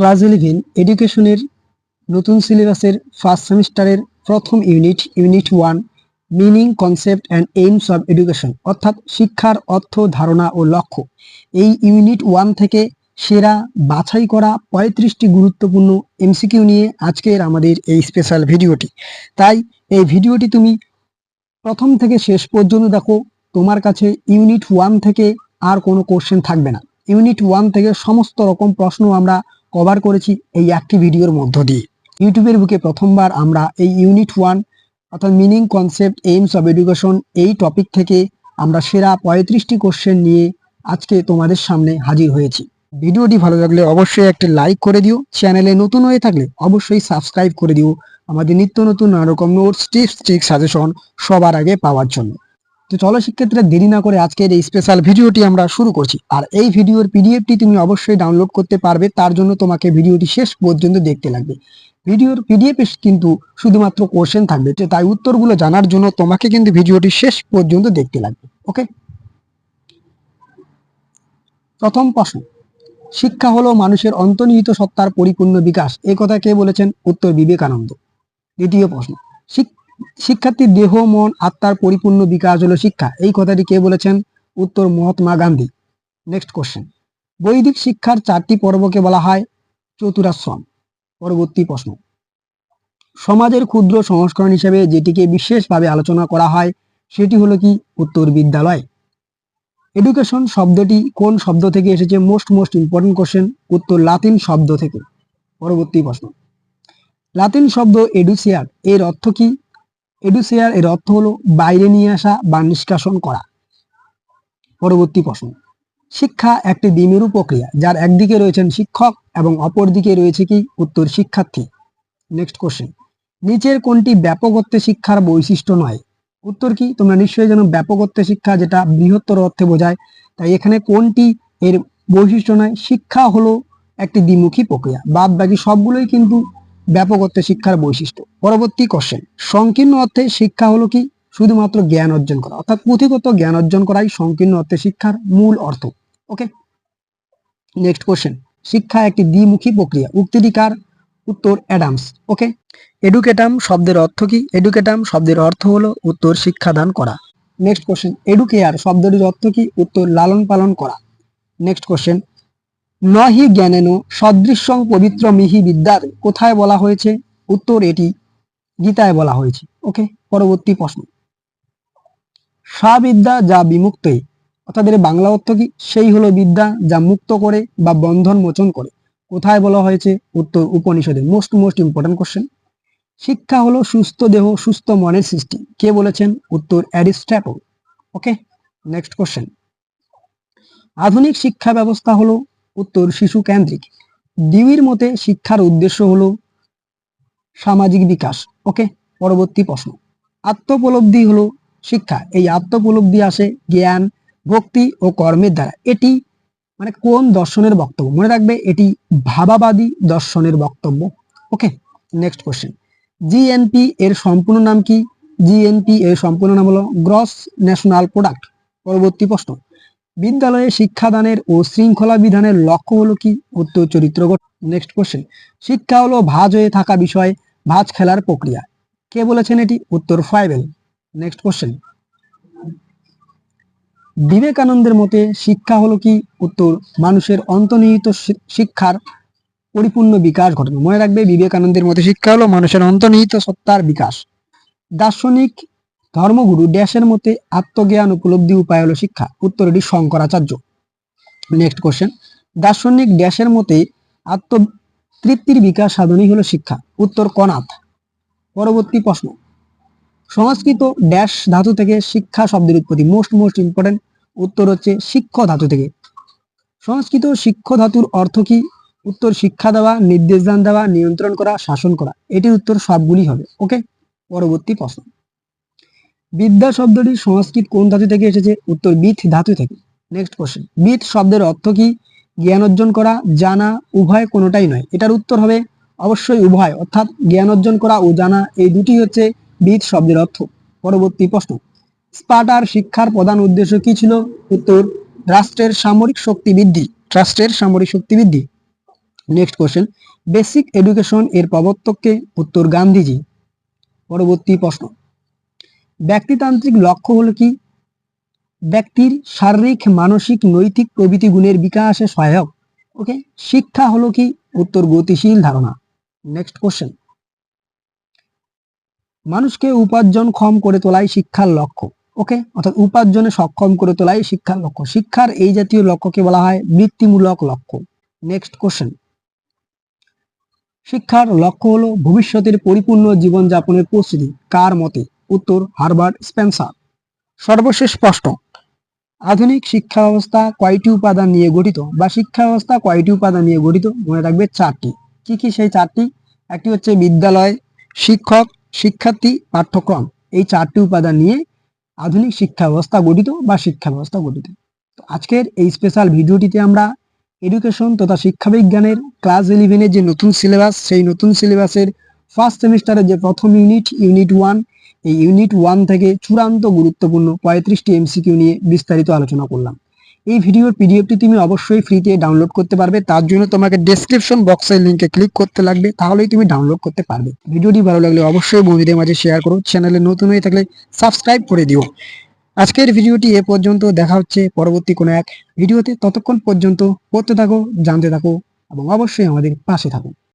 Class eleven এডুকেশনের নতুন সিলেবাসের ফার্স্ট সেমিস্টারের প্রথম unit unit one meaning concept and aims of education অর্থাৎ শিক্ষার অর্থ, ধারণা ও লক্ষ্য। এই ইউনিট ওয়ান থেকে সেরা বাছাই করা পঁয়ত্রিশটি গুরুত্বপূর্ণ এমসিকিউ নিয়ে আজকের আমাদের এই স্পেশাল ভিডিওটি। তাই এই ভিডিওটি তুমি প্রথম থেকে শেষ পর্যন্ত দেখো, তোমার কাছে ইউনিট ওয়ান থেকে আর কোনো কোশ্চেন থাকবে না। ইউনিট ওয়ান থেকে সমস্ত রকম প্রশ্ন আমরা কভার করেছি এই একটি ভিডিওর মধ্য দিয়ে। ইউটিউবের বুকে প্রথমবার আমরা এই ইউনিট ওয়ান অর্থাৎ meaning concept aims of education এই টপিক থেকে আমরা সেরা পঁয়ত্রিশটি কোশ্চেন নিয়ে আজকে তোমাদের সামনে হাজির হয়েছি। ভিডিওটি ভালো লাগলে অবশ্যই একটি লাইক করে দিও। চ্যানেলে নতুন হয়ে থাকলে অবশ্যই সাবস্ক্রাইব করে দিও। আমাদের নিত্য নতুন নানা রকম নোটস টিপস ট্রিক সাজেশন সবার আগে পাওয়ার জন্য। তো চলো শিক্ষার্থীরা দেরি না করে আজকের এই স্পেশাল ভিডিওটি আমরা শুরু করছি। আর এই ভিডিওর পিডিএফটি তুমি অবশ্যই ডাউনলোড করতে পারবে, তার জন্য তোমাকে ভিডিওটি শেষ পর্যন্ত দেখতে লাগবে। ভিডিওর পিডিএফ কিন্তু শুধুমাত্র কোশ্চেন থাকবে তাই উত্তরগুলো জানার জন্য তোমাকে কিন্তু ভিডিওটি শেষ পর্যন্ত দেখতে লাগবে ওকে প্রথম প্রশ্ন, শিক্ষা হলো মানুষের অন্তর্নিহিত সত্তার পরিপূর্ণ বিকাশ, এ কথা কে বলেছেন? উত্তর বিবেকানন্দ। দ্বিতীয় প্রশ্ন শিক্ষার্থীর দেহ, মন, আত্মার পরিপূর্ণ বিকাশ হলো শিক্ষা। এই কথাটি কে বলেছেন? উত্তর মহাত্মা গান্ধী। নেক্সট কোশ্চেন বৈদিক শিক্ষার চারটি পর্বকে বলা হয় চতুরাশ্রম। পরবর্তী প্রশ্ন। সমাজের ক্ষুদ্র সংস্করণ হিসেবে যেটিকে বিশেষভাবে আলোচনা করা হয়, সেটি হলো কি? উত্তর বিদ্যালয়। এডুকেশন শব্দটি কোন শব্দ থেকে এসেছে? মোস্ট মোস্ট ইম্পর্টেন্ট কোশ্চেন উত্তর লাতিন শব্দ থেকে। পরবর্তী প্রশ্ন। লাতিন শব্দ এডুসিয়ার এর অর্থ কি? এডুসিয়ার এর অর্থ হলো বাইরে নিয়ে আসা বা নিষ্কাশন করা। পরবর্তী প্রশ্ন। শিক্ষা একটি দ্বিমেরু প্রক্রিয়া, যার একদিকে রয়েছেন শিক্ষক এবং অপর দিকে রয়েছে কি? উত্তর শিক্ষার্থী। নেক্সট কোশ্চেন নিচের কোনটি ব্যাপকত্বে শিক্ষার বৈশিষ্ট্য নয়? উত্তর কি? তোমরা নিশ্চয়ই জানো ব্যাপকত্বে শিক্ষা যেটা বৃহত্তর অর্থে বোঝায়। তাই এখানে কোনটি এর বৈশিষ্ট্য নয়? শিক্ষা হলো একটি দ্বিমুখী প্রক্রিয়া। বাদ বাকি সবগুলোই কিন্তু ব্যাপকত্বে শিক্ষার বৈশিষ্ট্য। পরবর্তী কোশ্চেন সংকীর্ণ অর্থে শিক্ষা হলো কি? শুধুমাত্র জ্ঞান অর্জন করা। অর্থাৎ পুঁথিগত জ্ঞান অর্জন করাই সংকীর্ণ অর্থে শিক্ষার মূল অর্থ। ওকে নেক্সট কোশ্চেন শিক্ষা একটি দ্বিমুখী প্রক্রিয়া। উক্তিটি কার উত্তর অ্যাডামস। ওকে এডুকেটাম শব্দের অর্থ কি? এডুকেটাম শব্দের অর্থ হলো উত্তর শিক্ষাদান করা। নেক্সট কোশ্চেন এডুকেয়ার শব্দটির অর্থ কি? উত্তর লালন পালন করা। নেক্সট কোশ্চেন নহি জ্ঞানেন সদৃশ্যং পবিত্র মিহি বিদ্যার। কোথায় বলা হয়েছে? উত্তর এটি গীতায় বলা হয়েছে। ওকে পরবর্তী প্রশ্ন। স্বাবিদ্যা যা বিমুক্ত অর্থাৎ এর বাংলা অর্থ কি? সেই হলো বিদ্যা যা মুক্ত করে বা বন্ধন মোচন করে। কোথায় বলা হয়েছে? উত্তর উপনিষদে। মোস্ট মোস্ট ইম্পর্টেন্ট কোশ্চেন শিক্ষা হলো সুস্থ দেহ, সুস্থ মনের সৃষ্টি। কে বলেছেন? উত্তর অ্যারিস্ট্যাটল ওকে নেক্সট কোশ্চেন আধুনিক শিক্ষা ব্যবস্থা হলো উত্তর শিশু কেন্দ্রিক। ডিউইর মতে শিক্ষার উদ্দেশ্য হলো সামাজিক বিকাশ। ওকে, পরবর্তী প্রশ্ন। আত্মোপলব্ধি হলো শিক্ষা। এই আত্মোপলব্ধি আসে জ্ঞান, ভক্তি ও কর্মের দ্বারা। এটি মানে কোন দর্শনের বক্তব্য? মনে রাখবে, এটি ভাবাবাদী দর্শনের বক্তব্য। ওকে নেক্সট কোশ্চেন জিএনপি এর সম্পূর্ণ নাম কি? জিএনপি এর সম্পূর্ণ নাম হলো গ্রস ন্যাশনাল প্রোডাক্ট পরবর্তী প্রশ্ন। বিদ্যালয়ে শিক্ষাদানের ও শৃঙ্খলা বিধানের লক্ষ্য হলো কি? উত্তর চরিত্র নেক্সট কোশ্চেন শিক্ষা হলো ভাজ হয়ে থাকা বিষয়, ভাজ খেলার প্রক্রিয়া। কে বলেছেন এটি? উত্তর ফাইবেল। নেক্সট কোশ্চেন বিবেকানন্দের মতে শিক্ষা হলো কি? উত্তর, মানুষের অন্তর্নিহিত শিক্ষার পরিপূর্ণ বিকাশ ঘটনা। মনে রাখবে, বিবেকানন্দের মতে শিক্ষা হলো মানুষের অন্তর্নিহিত সত্তার বিকাশ। দার্শনিক ধর্মগুরু ড্যাশের মতে আত্মজ্ঞান উপলব্ধি উপায় হলো শিক্ষা। উত্তর এটি শঙ্করাচার্য। নেক্সট কোশ্চেন দার্শনিক ড্যাশের মতে আত্মতৃপ্তির বিকাশ সাধনই হলো শিক্ষা। উত্তর কনাথ। পরবর্তী প্রশ্ন। সংস্কৃত ড্যাশ ধাতু থেকে শিক্ষা শব্দের উৎপত্তি মোস্ট মোস্ট ইম্পর্টেন্ট উত্তর হচ্ছে শিক্ষ ধাতু থেকে। সংস্কৃত শিক্ষ ধাতুর অর্থ কি? উত্তর শিক্ষা দেওয়া নির্দেশ দান দেওয়া, নিয়ন্ত্রণ করা, শাসন করা। এটির উত্তর সবগুলি হবে। ওকে পরবর্তী প্রশ্ন। বিদ্যা শব্দটি সংস্কৃত কোন ধাতু থেকে এসেছে? উত্তর বিথ ধাতু থেকে। নেক্সট কোশ্চেন বিথ শব্দের অর্থ কি? জ্ঞান অর্জন করা, জানা, উভয় কোনোটাই নয়। এটার উত্তর হবে অবশ্যই উভয়, অর্থাৎ জ্ঞান অর্জন করা ও জানা, এই দুটি হচ্ছে বিদ শব্দের অর্থ। পরবর্তী প্রশ্ন। স্পার্টার শিক্ষার প্রধান উদ্দেশ্য কি ছিল? উত্তর, রাষ্ট্রের সামরিক শক্তি বৃদ্ধি। রাষ্ট্রের সামরিক শক্তি বৃদ্ধি। নেক্সট কোশ্চেন বেসিক এডুকেশন এর প্রবর্তককে উত্তর গান্ধীজি। পরবর্তী প্রশ্ন। ব্যক্তিতান্ত্রিক লক্ষ্য হলো কি? ব্যক্তির শারীরিক, মানসিক, নৈতিক প্রভৃতি গুণের বিকাশে সহায়ক। ওকে শিক্ষা হলো কি? উত্তর গতিশীল ধারণা। নেক্সট কোশ্চেন মানুষকে উপার্জনক্ষম করে তোলাই শিক্ষার লক্ষ্য। ওকে অর্থাৎ উপার্জনে সক্ষম করে তোলাই শিক্ষার লক্ষ্য। শিক্ষার এই জাতীয় লক্ষ্যকে বলা হয় বৃত্তিমূলক লক্ষ্য। নেক্সট কোশ্চেন শিক্ষার লক্ষ্য হলো ভবিষ্যতের পরিপূর্ণ জীবনযাপনের প্রস্তুতি। কার মতে? উত্তর হারবার্ট স্পেন্সার। সর্বশেষ প্রশ্ন। আধুনিক শিক্ষা ব্যবস্থা কয়টি উপাদান নিয়ে গঠিত বা শিক্ষা ব্যবস্থা কয়টি উপাদান নিয়ে গঠিত মনে রাখবে চারটি। কি কি সেই চারটি? একটি হচ্ছে বিদ্যালয়, শিক্ষক, শিক্ষার্থী, পাঠ্যক্রম। এই চারটি উপাদান নিয়ে আধুনিক শিক্ষা ব্যবস্থা গঠিত বা শিক্ষা ব্যবস্থা গঠিত। তো আজকের এই স্পেশাল ভিডিওটিতে আমরা এডুকেশন তথা শিক্ষাবিজ্ঞানের ক্লাস ইলেভেনের যে নতুন সিলেবাস সেই নতুন সিলেবাসের ফার্স্ট সেমিস্টারের যে প্রথম ইউনিট ইউনিট ওয়ান এই ইউনিট ওয়ান থেকে চূড়ান্ত গুরুত্বপূর্ণ পঁয়ত্রিশটি এমসিকিউ নিয়ে বিস্তারিত আলোচনা করলাম। এই ভিডিওর পিডিএফটি তুমি অবশ্যই ফ্রিতে ডাউনলোড করতে পারবে। তার জন্য তোমাকে ডেসক্রিপশন বক্সের লিঙ্কে ক্লিক করতে লাগবে, তাহলেই তুমি ডাউনলোড করতে পারবে। ভিডিওটি ভালো লাগলে অবশ্যই বন্ধুদের মাঝে শেয়ার করো চ্যানেলে নতুন হয়ে থাকলে সাবস্ক্রাইব করে দিও। আজকের ভিডিওটি এ পর্যন্ত, দেখা হচ্ছে পরবর্তী কোনো এক ভিডিওতে। ততক্ষণ পর্যন্ত পড়তে থাকো, জানতে থাকো এবং অবশ্যই আমাদের পাশে থাকো।